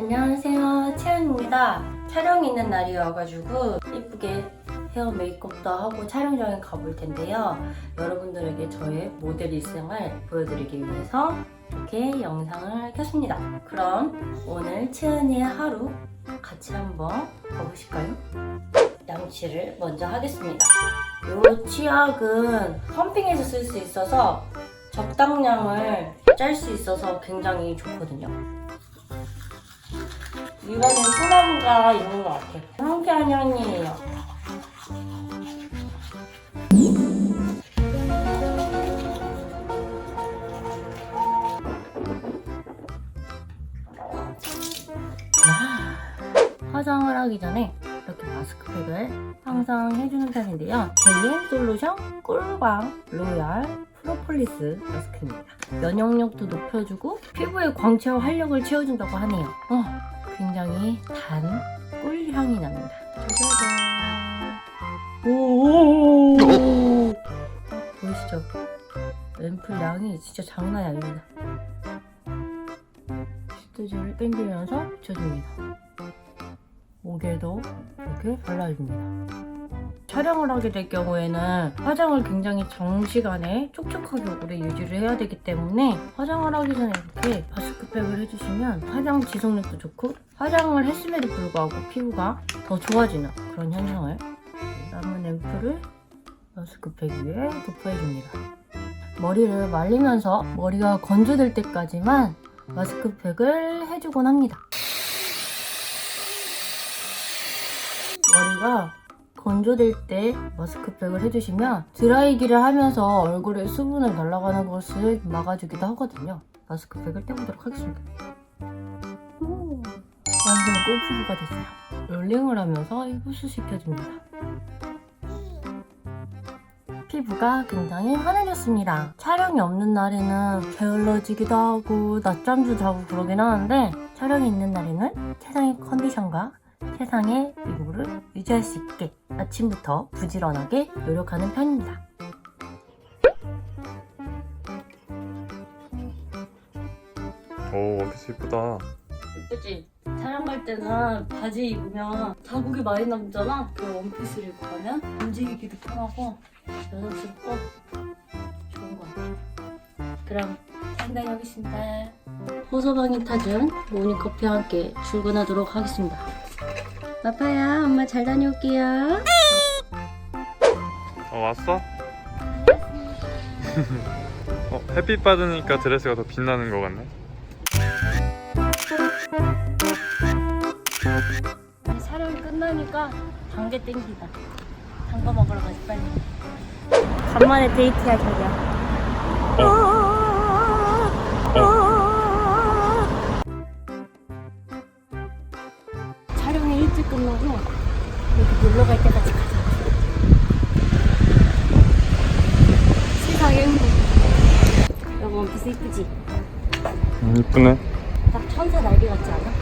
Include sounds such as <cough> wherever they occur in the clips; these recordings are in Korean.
안녕하세요. 채연입니다. 촬영 있는 날이어가지고 이쁘게 헤어 메이크업도 하고 촬영장에 가볼 텐데요. 여러분들에게 저의 모델 일생을 보여드리기 위해서 이렇게 영상을 켰습니다. 그럼 오늘 채연이의 하루 같이 한번 가보실까요? 양치를 먼저 하겠습니다. 이 치약은 펌핑해서 쓸 수 있어서 적당량을 짤 수 있어서 굉장히 좋거든요 이번엔 소나무가 있는 것 같아요. 상쾌한 향이에요. 아, 화장을 하기 전에 이렇게 마스크팩을 항상 해주는 편인데요. 젤리 솔루션 꿀광 로얄 프로폴리스 마스크입니다. 면역력도 높여주고 피부의 광채와 활력을 채워준다고 하네요. 어, 굉장히 단 꿀향이 납니다. 짜자잔. 오. 보이시죠? 앰플 양이 진짜 장난이 아닙니다. 시트지를 당기면서 붙여줍니다. 목에도 이렇게 발라줍니다. 촬영을 하게 될 경우에는 화장을 굉장히 장시간에 촉촉하게 오래 유지를 해야 되기 때문에 화장을 하기 전에 이렇게 마스크팩을 해주시면 화장 지속력도 좋고 화장을 했음에도 불구하고 피부가 더 좋아지는 그런 현상을 남은 앰플을 마스크팩 위에 도포해줍니다. 머리를 말리면서 머리가 건조될 때까지만 마스크팩을 해주곤 합니다. 머리가 건조될 때 마스크팩을 해주시면 드라이기를 하면서 얼굴에 수분을 날아가는 것을 막아주기도 하거든요. 마스크팩을 떼보도록 하겠습니다. 오, 완전 꿀피부가 됐어요. 롤링을 하면서 흡수시켜줍니다. 피부가 굉장히 환해졌습니다. 촬영이 없는 날에는 게을러지기도 하고 낮잠도 자고 그러긴 하는데 촬영이 있는 날에는 최상의 컨디션과 세상의 피부를 유지할 수 있게 아침부터 부지런하게 노력하는 편입니다. 오 원피스 이쁘다 예쁘지? 촬영 갈 때는 바지 입으면 자국이 많이 남잖아? 그 원피스를 입고 가면 움직이기도 편하고 여성스럽고 좋은 것 같아요. 그럼 상당히 하겠습니다. 호서방이 타준 모닝커피와 함께 출근하도록 하겠습니다. 마파야, 엄마 잘 다녀올게요. 어 왔어? <laughs> 어 햇빛 받으니까 드레스가 더 빛나는 것 같네 이 촬영 끝나니까 단계 땡기다. 단 거 먹으러 가자 빨리. 간만에 데이트야 자기야. 촬영 끝나고 여기 놀러 갈 때까지 가자. 세상에 행복. 여보 원피스 이쁘지? 음, 이쁘네 딱 천사 날개 같지 않아?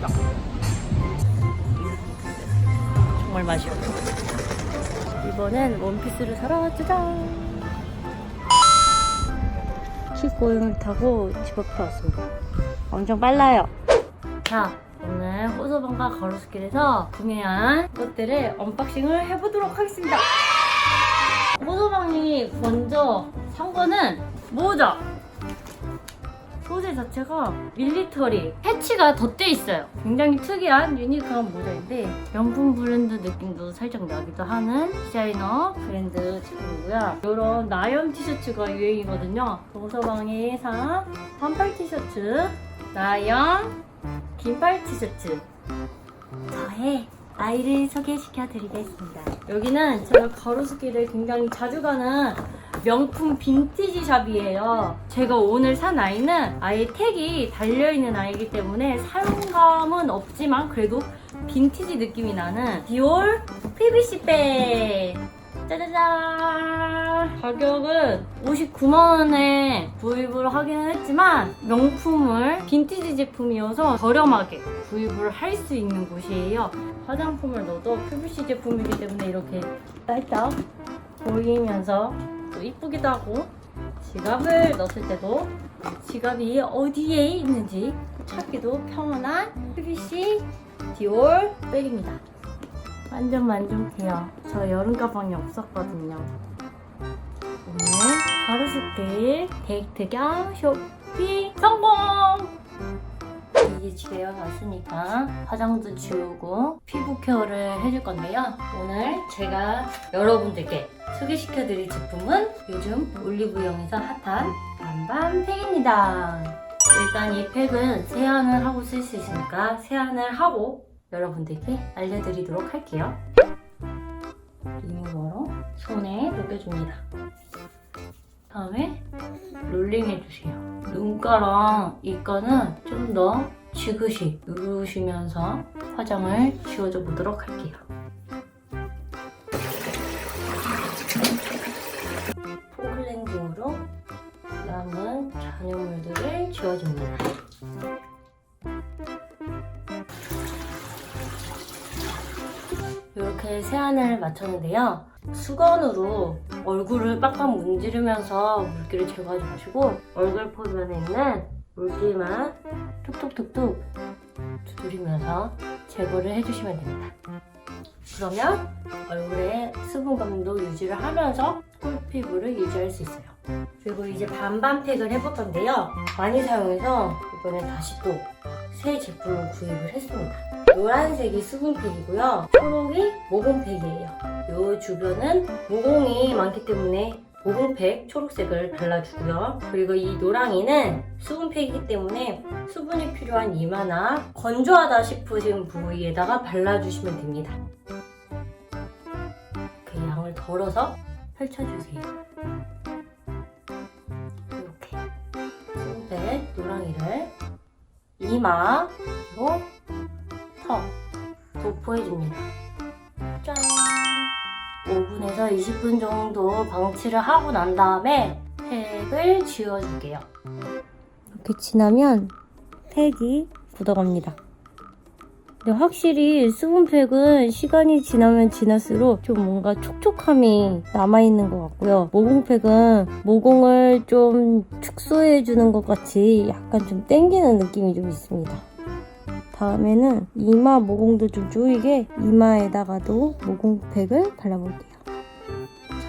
맛있다. 정말 맛이 없어. 이번엔 원피스를 사러 짜잔. 킥고잉을 타고 집 앞에 왔습니다. 엄청 빨라요. 자, 오늘 호서방과 가로수길에서 구매한 것들을 언박싱을 해보도록 하겠습니다. 호서방이 먼저 산 거는 모자. 소재 자체가 밀리터리 패치가 덧대 있어요. 굉장히 특이한 유니크한 모자인데 명품 브랜드 느낌도 살짝 나기도 하는 디자이너 브랜드 제품이고요. 이런 나염 티셔츠가 유행이거든요. 동서방이 산 반팔 티셔츠, 나염 긴팔 티셔츠. 저의 아이를 소개시켜 드리겠습니다. 여기는 제가 가로수길을 굉장히 자주 가는 명품 빈티지 샵이에요. 제가 오늘 산 아이는 아예 택이 달려있는 아이이기 때문에 사용감은 없지만 그래도 빈티지 느낌이 나는 디올 PVC 백 짜자잔! 가격은 59만원에 구입을 하기는 했지만 명품을 빈티지 제품이어서 저렴하게 구입을 할 수 있는 곳이에요. 화장품을 넣어도 PVC 제품이기 때문에 이렇게 딸딱 보이면서 또 이쁘기도 하고 지갑을 넣었을 때도 지갑이 어디에 있는지 찾기도 평온한 PVC 디올 백입니다. 완전 만족해요. 저 여름 가방이 없었거든요. 오늘 가로수길 데이트 겸 쇼핑 성공! 이제 집에 왔으니까 화장도 지우고 피부 케어를 해줄 건데요. 오늘 제가 여러분들께 소개시켜드릴 제품은 요즘 올리브영에서 핫한 반반 팩입니다. 일단 이 팩은 세안을 하고 쓸 수 있으니까 세안을 하고 여러분들께 알려드리도록 할게요. 리무버로 손에 녹여줍니다. 다음에 롤링 해주세요. 눈가랑 입가는 좀 더 지그시 누르시면서 화장을 지워줘 보도록 할게요. 폼클렌징으로 남은 잔여물들을 지워줍니다. 이렇게 세안을 마쳤는데요. 수건으로 얼굴을 빡빡 문지르면서 물기를 제거하지 마시고 얼굴 표면에 있는 물기만 툭툭툭툭 두드리면서 제거를 해주시면 됩니다. 그러면 얼굴에 수분감도 유지를 하면서 꿀 피부를 유지할 수 있어요. 그리고 이제 반반팩을 해볼 건데요. 많이 사용해서 이번엔 다시 또 새 제품을 구입을 했습니다. 노란색이 수분팩이고요. 초록이 모공팩이에요. 이 주변은 모공이 많기 때문에 모공팩 초록색을 발라주고요. 그리고 이 노랑이는 수분팩이기 때문에 수분이 필요한 이마나 건조하다 싶으신 부위에다가 발라주시면 됩니다. 이렇게 양을 덜어서 펼쳐주세요. 이렇게 수분팩 노랑이를 이마 그리고 턱 도포해줍니다. 짠! 5분에서 20분 정도 방치를 하고 난 다음에 팩을 지워줄게요. 이렇게 지나면 팩이 굳어갑니다. 근데 확실히 수분팩은 시간이 지나면 지날수록 좀 뭔가 촉촉함이 남아있는 것 같고요. 모공팩은 모공을 좀 축소해주는 것 같이 약간 좀 땡기는 느낌이 좀 있습니다. 다음에는 이마 모공도 좀 조이게 이마에다가도 모공팩을 발라볼게요.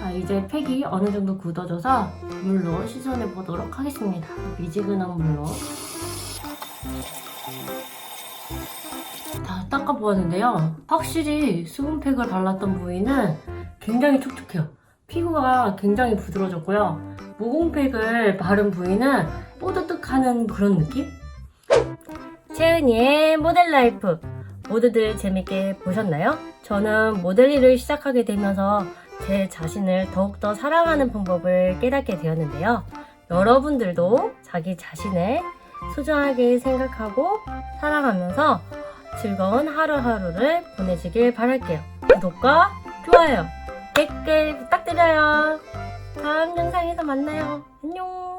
자, 이제 팩이 어느 정도 굳어져서 물로 씻어내 보도록 하겠습니다. 미지근한 물로. 다 닦아보았는데요. 확실히 수분팩을 발랐던 부위는 굉장히 촉촉해요. 피부가 굉장히 부드러워졌고요. 모공팩을 바른 부위는 뽀드득하는 그런 느낌? 채은이의 모델 라이프 모두들 재밌게 보셨나요? 저는 모델 일을 시작하게 되면서 제 자신을 더욱더 사랑하는 방법을 깨닫게 되었는데요. 여러분들도 자기 자신을 소중하게 생각하고 사랑하면서 즐거운 하루하루를 보내시길 바랄게요. 구독과 좋아요, 댓글 부탁드려요. 다음 영상에서 만나요. 안녕!